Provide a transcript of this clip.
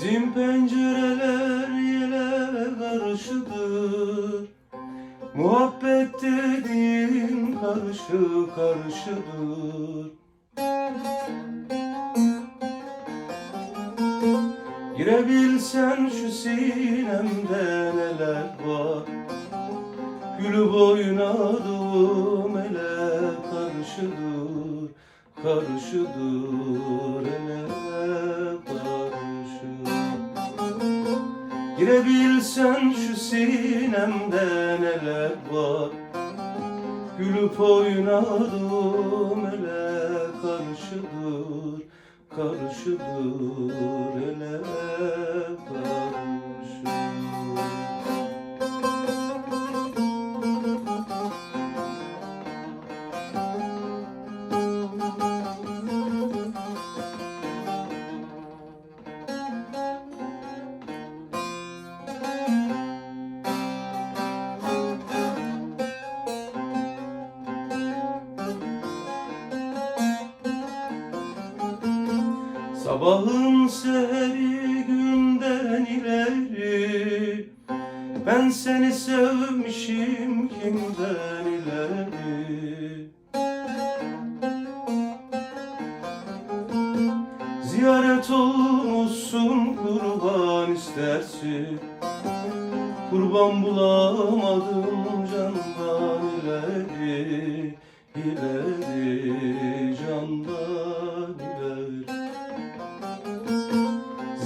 Bizim pencereler yele karışıdır. Muhabbet dediğin karşı karışıdır Girebilsen şu sinemde neler var? Gülüp oynadığım ele karışıdır Karışıdır ele Girebilsen şu sinemde neler var? Gülüp oynadığım ele karşıdır Karşıdır ele Sabahın seri günden ileri. Ben seni sevmişim kimden ileri. Ziyaret olmuşsun kurban istersin. Kurban bulamadım candan ileri ileri